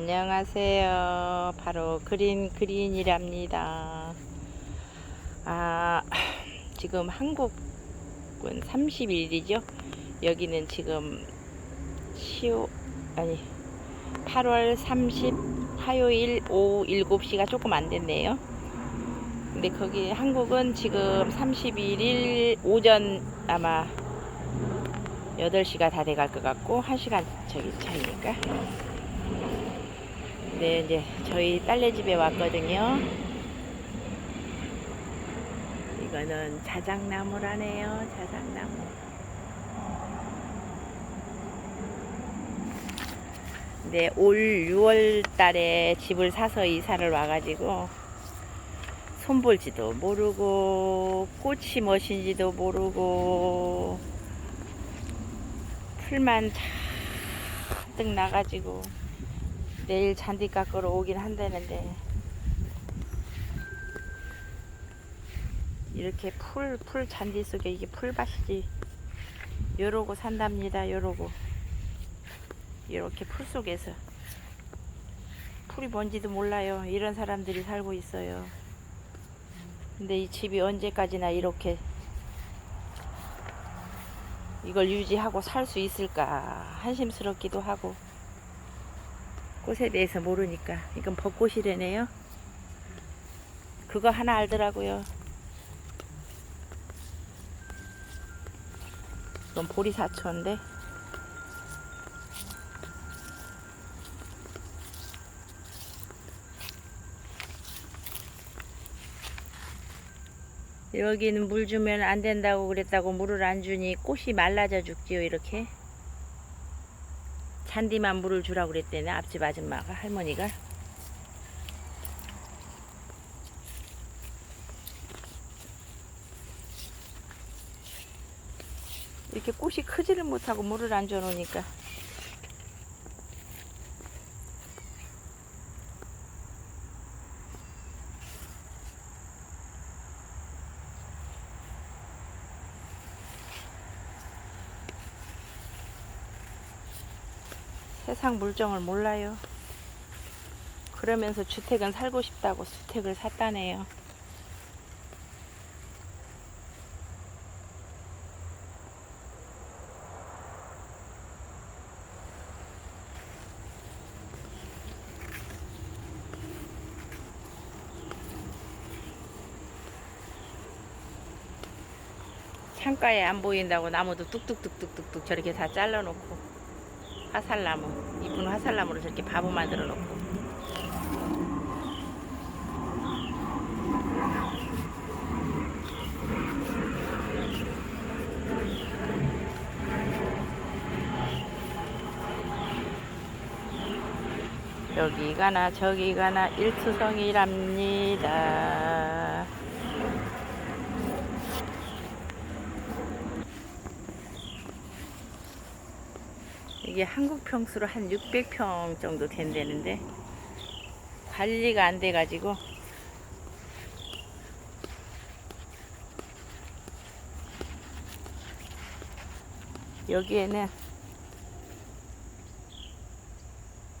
안녕하세요. 바로 그린 그린이랍니다. 아, 지금 한국은 30일이죠. 여기는 지금 10, 아니, 8월 30 화요일 오후 7시가 조금 안 됐네요. 근데 거기 한국은 지금 31일 오전 아마 8시가 다 돼갈 것 같고 1시간 저기 차이니까 네 이제 저희 딸네 집에 왔거든요. 이거는 자작나무라네요 자작나무. 네, 올 6월 달에 집을 사서 이사를 와가지고 손볼지도 모르고 꽃이 무엇인지도 모르고 풀만 잔뜩 나가지고 내일 잔디 깎으러 오긴 한다는데. 이렇게 풀, 풀 잔디 속에 이게 풀밭이지. 요러고 산답니다 요러고. 이렇게 풀 속에서. 풀이 뭔지도 몰라요. 이런 사람들이 살고 있어요. 근데 이 집이 언제까지나 이렇게 이걸 유지하고 살 수 있을까 한심스럽기도 하고 꽃에 대해서 모르니까 이건 벚꽃이래네요. 그거 하나 알더라고요. 이건 보리사초인데. 여기는 물 주면 안 된다고 그랬다고 물을 안 주니 꽃이 말라져 죽지요 이렇게 잔디만 물을 주라고 그랬대네 앞집 아줌마가 할머니가. 이렇게 꽃이 크지를 못하고 물을 안 줘놓으니까 세상 물정을 몰라요. 그러면서 주택은 살고 싶다고 주택을 샀다네요. 창가에 안 보인다고 나무도 뚝뚝뚝뚝뚝뚝 저렇게 다 잘라놓고 화살나무 이쁜 화살나무로 저렇게 바보 만들어 놓고 여기 가나 저기 가나 일투성이랍니다. 이게 한국 평수로 한 600평 정도 된다는데 관리가 안 돼 가지고 여기에는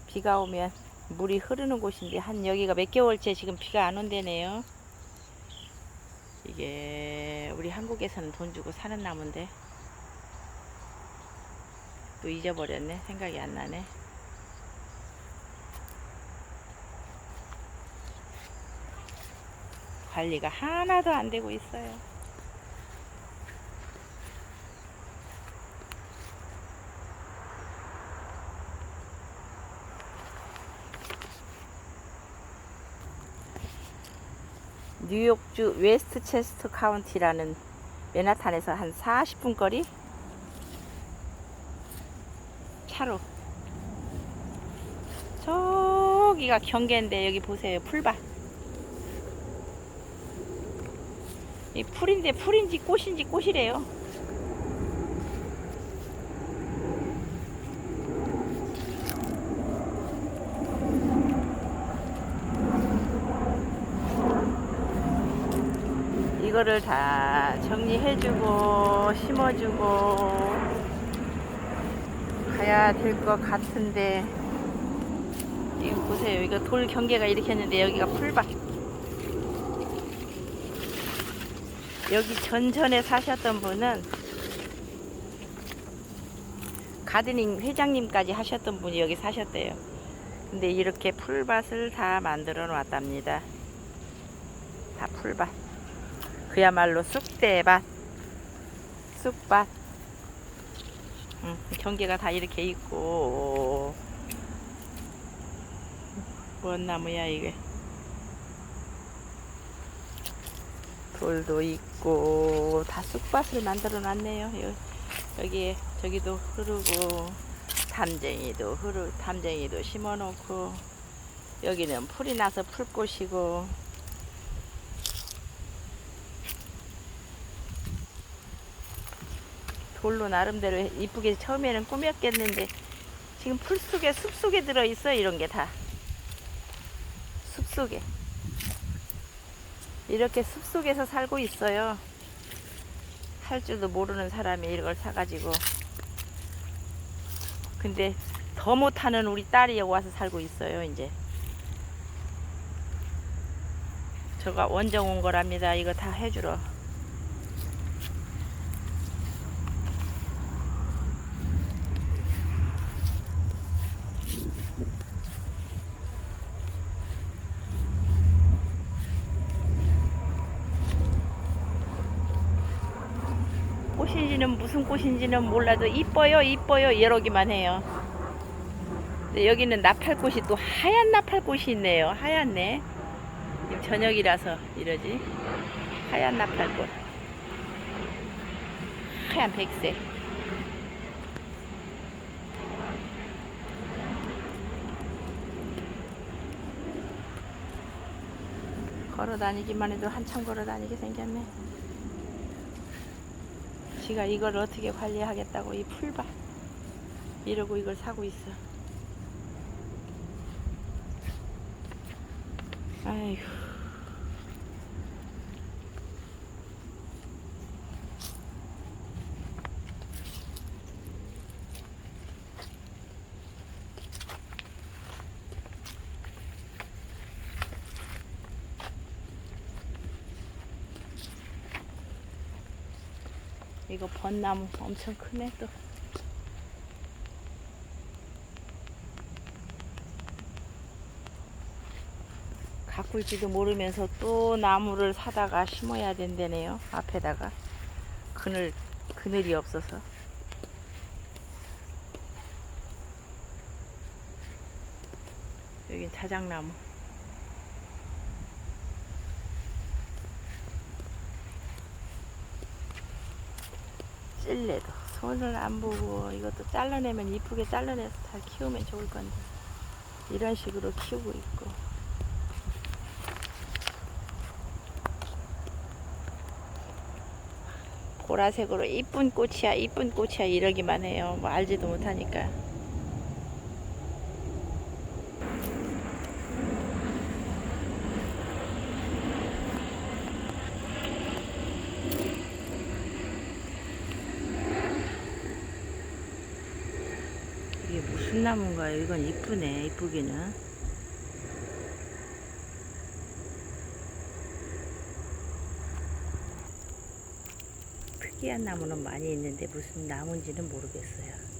비가 오면 물이 흐르는 곳인데 한 여기가 몇 개월째 지금 비가 안 온대네요. 이게 우리 한국에서는 돈 주고 사는 나무인데 또 잊어버렸네. 생각이 안 나네. 관리가 하나도 안 되고 있어요. 뉴욕주 웨스트체스터 카운티라는 맨하탄에서 한 40분 거리 차로 저기가 경계인데 여기 보세요. 풀밭 이 풀인데 풀인지 꽃인지 꽃이래요. 이거를 다 정리해주고 심어주고 가야 될 것 같은데 이 보세요. 이거 돌 경계가 이렇게 했는데 여기가 풀밭. 여기 전전에 사셨던 분은 가드닝 회장님까지 하셨던 분이 여기 사셨대요. 근데 이렇게 풀밭을 다 만들어 놨답니다. 다 풀밭. 그야말로 쑥대밭. 쑥밭. 음, 경계가 다 이렇게 있고. 뭔 나무야 이게? 돌도 있고 다 쑥밭을 만들어 놨네요. 여- 여기에 저기도 흐르고 담쟁이도 흐르 담쟁이도 심어 놓고 여기는 풀이 나서 풀꽃이고 돌로 나름대로 이쁘게 처음에는 꾸몄겠는데 지금 풀 속에 숲 속에 들어 있어 이런 게 다. 숲 속에. 이렇게 숲 속에서 살고 있어요. 할 줄도 모르는 사람이 이걸 사가지고. 근데 더 못하는 우리 딸이 와서 살고 있어요 이제. 저가 원정 온 거랍니다. 이거 다 해주러 꽃인지는 무슨 꽃인지는 몰라도 이뻐요 이뻐요 이러기만 해요. 여기는 나팔꽃이 또 하얀 나팔꽃이 있네요. 하얗네. 저녁이라서 이러지. 하얀 나팔꽃. 하얀 백색. 걸어 다니기만 해도 한참 걸어 다니게 생겼네 지가 이걸 어떻게 관리하겠다고 이 풀밭 이러고 이걸 사고 있어. 아이 이거 벚나무 엄청 크네 또. 가꿀지도 모르면서 또 나무를 사다가 심어야 된다네요. 앞에다가 그늘 그늘이 없어서. 여긴 자작나무. 찔레도. 손을 안 보고 이것도 잘라내면 이쁘게 잘라내서 잘 키우면 좋을 건데. 이런 식으로 키우고 있고. 보라색으로 이쁜 꽃이야 이쁜 꽃이야 이러기만 해요. 뭐 알지도 못하니까 이게 무슨 나무인가요? 이건 이쁘네 이쁘기는 특이한 나무는 많이 있는데 무슨 나무인지는 모르겠어요.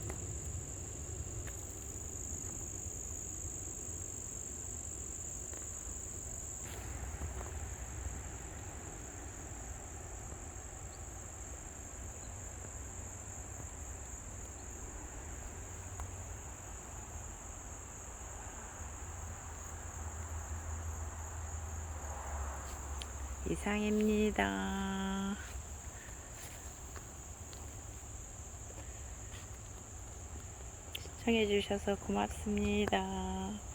이상입니다. 시청해주셔서 고맙습니다.